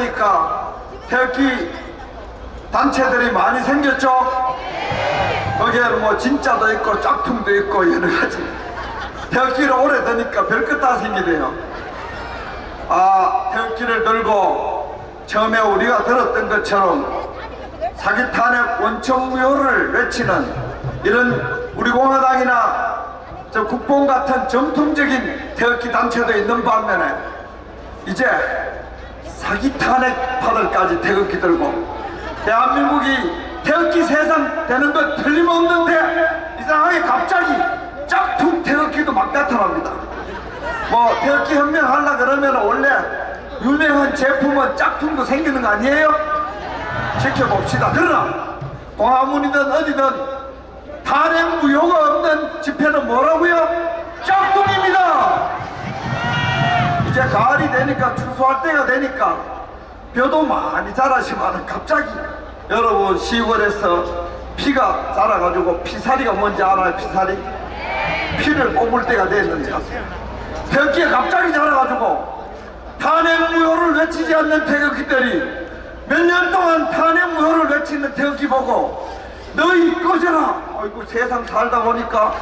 오래되니까 태극기 단체들이 많이 생겼죠? 거기에는 뭐 진짜도 있고 짝퉁도 있고 여러 가지 태극기를 오래되니까 별것 다 생기대요 아 태극기를 들고 처음에 우리가 들었던 것처럼 사기 탄핵 원천무효를 외치는 이런 우리 공화당이나 저 국뽕 같은 정통적인 태극기 단체도 있는 반면에 이제 사기 탄핵 파들까지 태극기 들고 대한민국이 태극기 세상 되는 것 틀림없는데 이상하게 갑자기 짝퉁 태극기도 막 나타납니다. 뭐 태극기 혁명 하려 그러면 원래 유명한 제품은 짝퉁도 생기는 거 아니에요? 지켜봅시다. 그러나 광화문이든 어디든 탄핵 무효가 없는 집회는 뭐라고요? 짝퉁입니다. 이제 가을이 되니까 추수할 때가 되니까 벼도 많이 자라시면 갑자기 여러분 시골에서 피가 자라가지고 피사리가 뭔지 알아요 피사리? 피를 뽑을 때가 됐는데 태극기가 갑자기 자라가지고 탄핵 무효를 외치지 않는 태극기들이 몇 년 동안 탄핵 무효를 외치는 태극기 보고 너희 꺼져라 아이고 세상 살다 보니까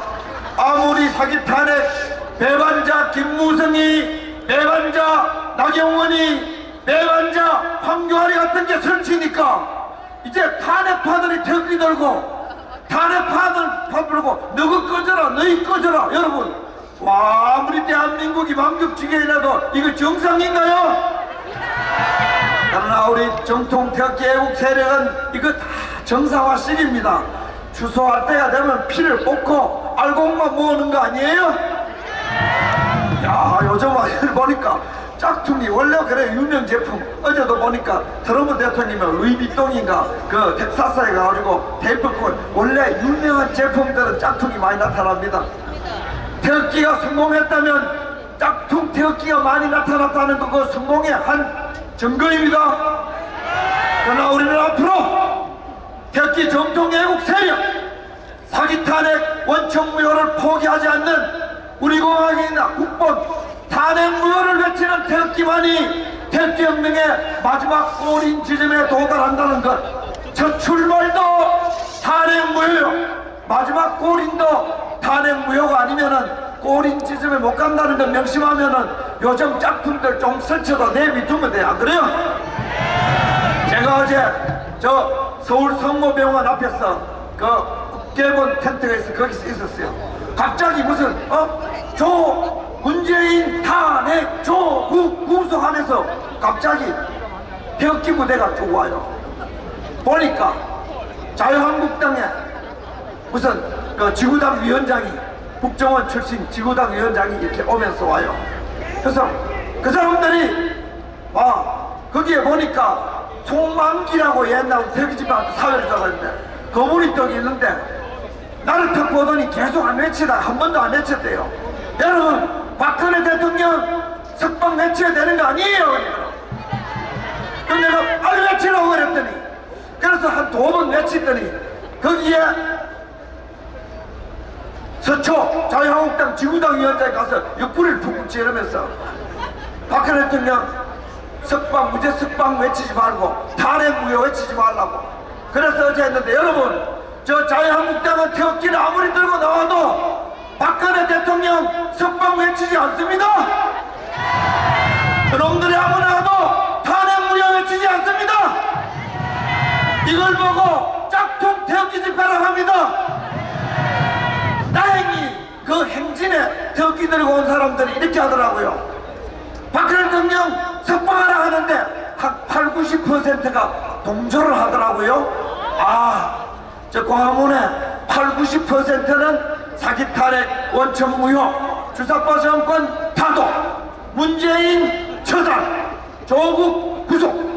아무리 사기 탄핵 배반자 김무성이 배반자 나경원이 배반자 황교안이 같은 게 설치니까 이제 탄핵파들이 태극기 들고 탄핵파들 파들고 너희 꺼져라 너희 꺼져라 여러분 와 아무리 대한민국이 망급지게라도 이거 정상인가요? 그러나 우리 정통 애국 세력은 이거 다 정상화식입니다. 추수할 때가 되면 피를 뽑고 알곡만 모으는 거 아니에요? 야 요즘 아이들 보니까 짝퉁이 원래 그래 유명 제품 어제도 보니까 트럼프 대통령이 루이비통인가 그 텍사스에 가가지고 테이프콘 원래 유명한 제품들은 짝퉁이 많이 나타납니다. 태극기가 성공했다면 짝퉁 태극기가 많이 나타났다는 거그 성공의 한 증거입니다. 그러나 우리는 앞으로 태극기 정통 애국 세력 사기 탄핵 원천 무효를 포기하지 않는 우리 공화국이나 국본 탄핵 무효를 외치는 태극기만이 태극기 혁명의 마지막 꼬린 지점에 도달한다는 것. 저 출발도 탄핵 무효요. 마지막 꼬린도 탄핵 무효가 아니면은 꼬린 지점에 못 간다는 걸 명심하면은 요즘 짝퉁들 좀 설쳐도 내비두면 돼. 안 그래요? 제가 어제 저 서울 성모병원 앞에서 그 텐트가 있어 거기서 있었어요. 갑자기 무슨 어 조 문재인 탄핵 조국 구속하면서 갑자기 태극기 부대가 쭉 와요. 보니까 자유한국당에 무슨 그 지구당 위원장이 국정원 출신 지구당 위원장이 이렇게 오면서 와요. 그래서 그 사람들이 와 거기에 보니까 송만기라고 옛날 대기집안 사회를 잡았는데 거물이 떡이 있는데 나를 탁 보더니 계속 안 외치다 한 번도 안 외쳤대요. 대통령 석방 외쳐야 되는 거 아니에요? 근데 내가 빨리 외치라고 그랬더니 그래서 한 두 번 외치더니 거기에 서초 자유한국당 지구당 위원장에 가서 옆구리를 푹푹 찌르면서 박근혜 대통령 석방 무죄 석방 외치지 말고 탄핵 무효 외치지 말라고 그래서 어제 했는데 여러분 저 자유한국당은 태극기를 아무리 들고 나와도 박근혜 대통령 석방 외치지 않습니다 그놈들이 아무나 와도 탄핵 무효 외치지 않습니다 이걸 보고 짝퉁 태극기 집회를 합니다 다행히 그 행진에 태극기 들고 온 사람들이 이렇게 하더라고요. 박근혜 대통령 석방하라 하는데 한 8, 90%가 동조를 하더라고요. 아, 저 광화문에 8, 90%는 사기 탄핵 원천 무효, 주사파 정권 타도, 문재인 처단, 조국 구속.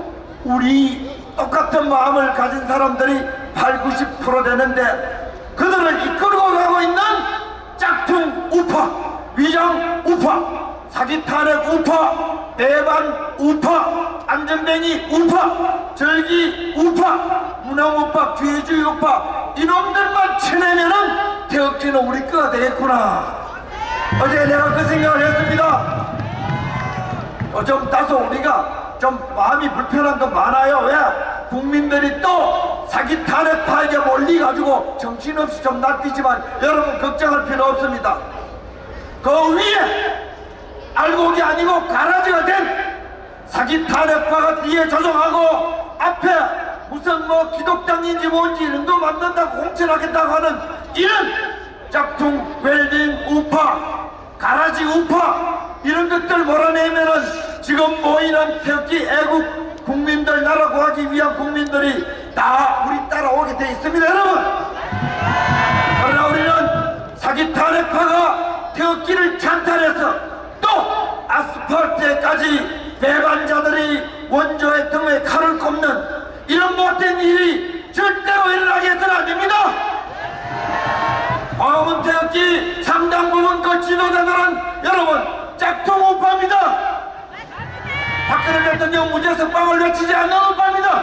우리 똑같은 마음을 가진 사람들이 8, 90% 되는데 그들을 이끌고 가고 있는 짝퉁 우파, 위장 우파, 사기 탄핵 우파, 배반 우파, 안전뱅이 우파, 절기 우파, 문화 우파, 귀주의 우파 이놈들만 쳐내면은 태극기는 우리 거가 되겠구나. 어제 내가 그 생각을 했습니다. 요즘 다소 우리가 좀 마음이 불편한 건 많아요. 왜? 국민들이 또 사기 탄핵파에게 몰리가지고 정신없이 좀 낚이지만 여러분 걱정할 필요 없습니다. 그 위에 알곡이 아니고 가라지가 된 사기 탄핵파가 뒤에 조종하고 앞에 무슨 뭐 기독당인지 뭔지 이런 거 만든다고 공천하겠다고 하는 이런 짝퉁 웰빙 우파 가라지 우파 이런 것들 몰아내면은 지금 모이는 태극기 애국 국민들 나라 구하기 위한 국민들이 다 우리 따라오게 돼 있습니다 여러분 그러나 우리는 사기 탄핵파가 태극기를 찬탈해서 또 아스팔트에까지 배반자들이 원조의 등에 칼을 꼽는 이런 못된 일이 절대로 일어나게 해서는 안 됩니다. 광화문 태극기 상당 부분 그 지도자들은 여러분 짝퉁 우파입니다. 박근혜 대통령 무죄 석방을 외치지 않는 우파입니다.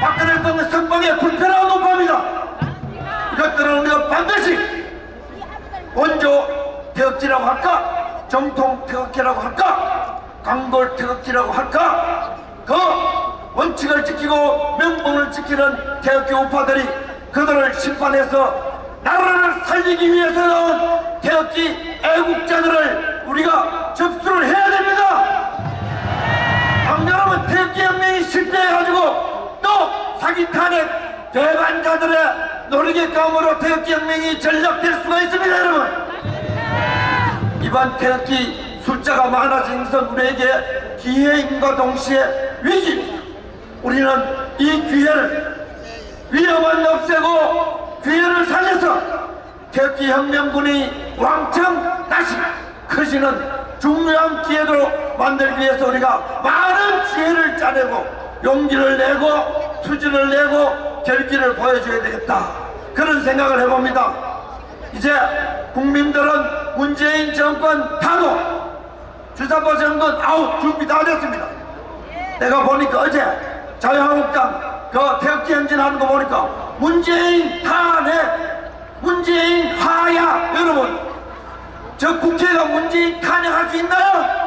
박근혜 대통령 석방에 불편한 우파입니다. 이것들은 우리가 반드시 원조 태극기라고 할까? 정통 태극기라고 할까? 강골 태극기라고 할까? 그 원칙을 지키고 명분을 지키는 태극기 우파들이 그들을 심판해서 나라를 살리기 위해서 나온 태극기 애국자들을 우리가 접수를 해야 됩니다. 당연하면 태극기 혁명이 실패해가지고 또 사기 탄핵 대반자들의 노리개감으로 태극기 혁명이 전락될 수가 있습니다 여러분 이번 태극기 숫자가 많아진 것은 우리에게 기회임과 동시에 위기입니다 우리는 이 기회를 위험은 없애고 기회를 살려서 태극기 혁명군이 왕창 다시 커지는 중요한 기회로 만들기 위해서 우리가 많은 지혜를 짜내고 용기를 내고 투지를 내고 결기를 보여줘야 되겠다. 그런 생각을 해봅니다. 이제 국민들은 문재인 정권 타도 주사파 정권 아웃 준비 다 됐습니다. 내가 보니까 어제 자유한국당 그 태극기 행진하는 거 보니까 문재인 탄핵 문재인 하야 여러분. 저 국회가 문재인 탄핵할 수 있나요?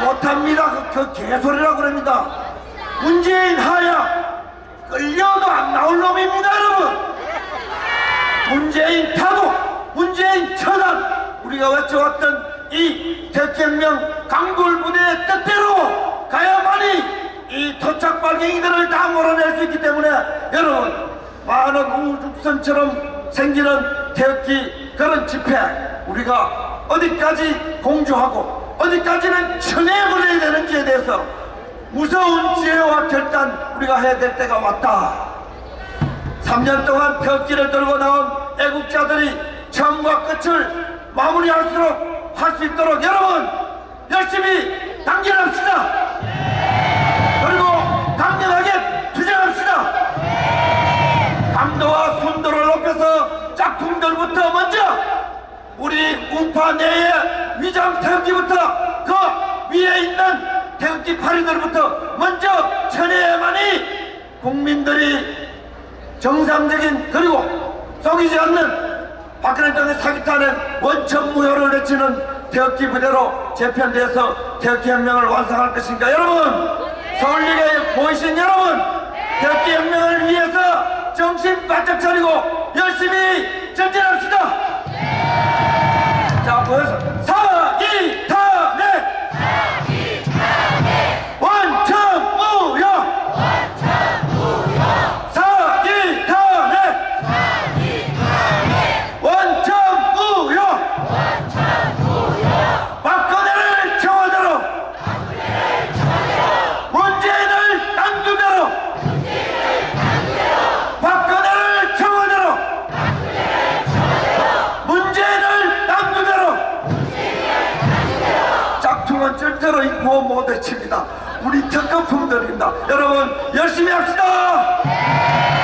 못합니다. 그, 그 개소리라고 그럽니다. 문재인 하야 끌려도 안 나올 놈입니다 여러분. 문재인 타국 문재인 처단 우리가 외쳐왔던 이 대통령 강골 부대의 뜻대로 가야만이 이 토착 발갱이들을 다 몰아낼 수 있기 때문에 여러분 많은 우주선처럼 생기는 태극기 그런 집회 우리가 어디까지 공조하고 어디까지는 쳐내버려야 되는지에 대해서 무서운 지혜와 결단 우리가 해야 될 때가 왔다 3년 동안 태극기를 들고 나온 애국자들이 처음과 끝을 마무리할수록 할 수 있도록 여러분 열심히 당진합시다. 감도와 순도를 높여서 짝퉁들부터 먼저 우리 우파 내의 위장 태극기부터 그 위에 있는 태극기 파리들부터 먼저 쳐내야만이 국민들이 정상적인 그리고 속이지 않는 박근혜 대통령 사기탄핵 원천무효를 외치는 태극기 부대로 재편돼서 태극기 혁명을 완성할 것입니다. 여러분 서울역에 모이신 여러분 태극기 혁명을 정신 바짝 차리고 열심히 전진합시다. 자 모여서 그대로 입고 못 외칩니다. 우리 특급품 드립니다. 여러분 열심히 합시다.